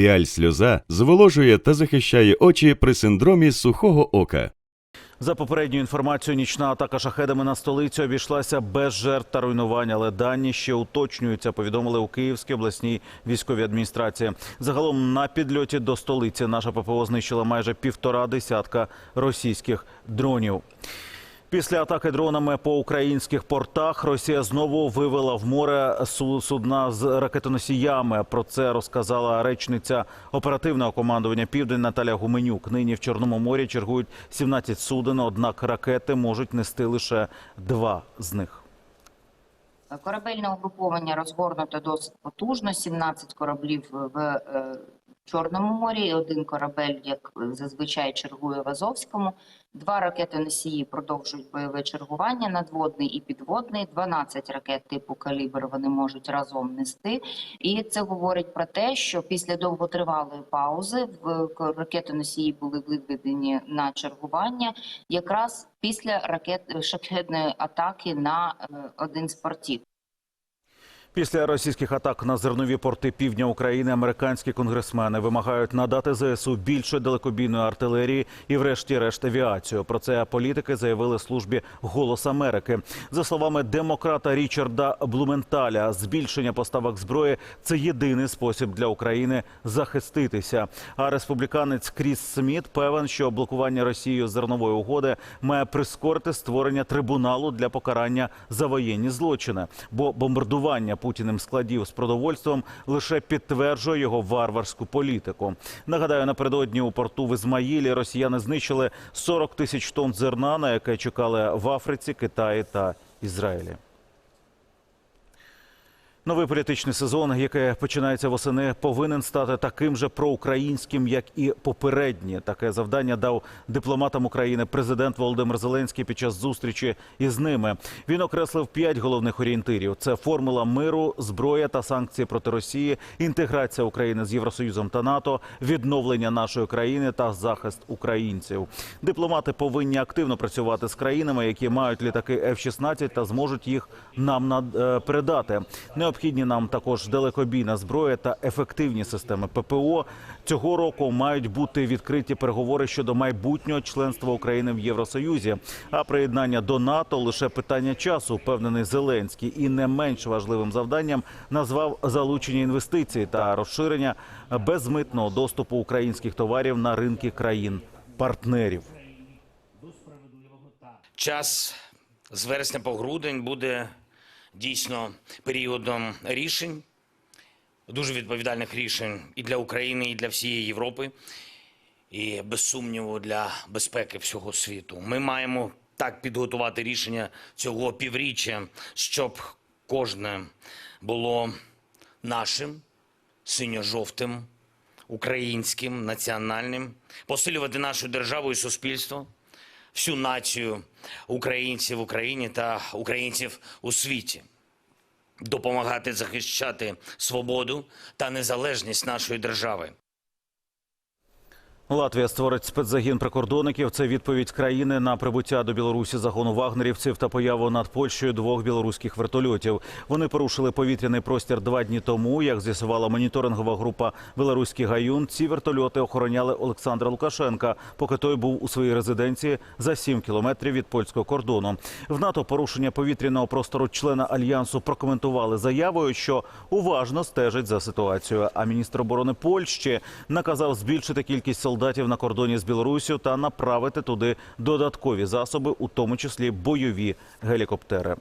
Піаль сльоза зволожує та захищає очі при синдромі сухого ока. За попередньою інформацією, нічна атака шахедами на столицю обійшлася без жертв та руйнувань, але дані ще уточнюються. Повідомили у Київській обласній військовій адміністрації. Загалом на підльоті до столиці наша ППО знищила майже півтора десятка російських дронів. Після атаки дронами по українських портах Росія знову вивела в море судна з ракетоносіями. Про це розказала речниця оперативного командування Південь Наталя Гуменюк. Нині в Чорному морі чергують 17 суден, однак ракети можуть нести лише два з них. Корабельне угруповання розгорнуто досить потужно. 17 кораблів в е, Чорному морі, один корабель, як зазвичай, чергує в Азовському. Два ракетоносії продовжують бойове чергування надводний і підводний. 12 ракет типу калібр вони можуть разом нести. І це говорить про те, що після довготривалої паузи ракетоносії були виведені на чергування якраз після ракет шахедної атаки на е, один з портів. Після російських атак на зернові порти півдня України американські конгресмени вимагають надати ЗСУ більше далекобійної артилерії і, врешті-решт, авіацію. Про це політики заявили службі Голос Америки. За словами демократа Річарда Блументаля, збільшення поставок зброї це єдиний спосіб для України захиститися. А республіканець Кріс Сміт певен, що блокування Росією зернової угоди має прискорити створення трибуналу для покарання за воєнні злочини, бо бомбардування Путіним складів з продовольством лише підтверджує його варварську політику. Нагадаю, напередодні у порту в Ізмаїлі росіяни знищили 40 тисяч тонн зерна, на яке чекали в Африці, Китаї та Ізраїлі. Новий політичний сезон, який починається восени, повинен стати таким же проукраїнським, як і попередні. Таке завдання дав дипломатам України президент Володимир Зеленський під час зустрічі із ними. Він окреслив п'ять головних орієнтирів: це формула миру, зброя та санкції проти Росії, інтеграція України з Євросоюзом та НАТО, відновлення нашої країни та захист українців. Дипломати повинні активно працювати з країнами, які мають літаки F-16 та зможуть їх нам е, передати. Необхідні нам також далекобійна зброя та ефективні системи ППО. Цього року мають бути відкриті переговори щодо майбутнього членства України в Євросоюзі. А приєднання до НАТО лише питання часу, впевнений Зеленський. І не менш важливим завданням назвав залучення інвестицій та розширення безмитного доступу українських товарів на ринки країн партнерів. Час з вересня по грудень буде дійсно періодом рішень, дуже відповідальних рішень і для України, і для всієї Європи, і без сумніву для безпеки всього світу. Ми маємо так підготувати рішення цього півріччя, щоб кожне було нашим, синьо-жовтим, українським, національним, посилювати нашу державу і суспільство всю націю українців в Україні та українців у світі, допомагати захищати свободу та незалежність нашої держави. Латвія створить спецзагін прикордонників. Це відповідь країни на прибуття до Білорусі загону вагнерівців та появу над Польщею двох білоруських вертольотів. Вони порушили повітряний простір два дні тому. Як з'ясувала моніторингова група Білоруський гаюн, ці вертольоти охороняли Олександра Лукашенка, поки той був у своїй резиденції за 7 кілометрів від польського кордону. В НАТО порушення повітряного простору члена альянсу прокоментували заявою, що уважно стежить за ситуацією. А міністр оборони Польщі наказав збільшити кількість солдатів на кордоні з Білоруссю та направити туди додаткові засоби, у тому числі бойові гелікоптери.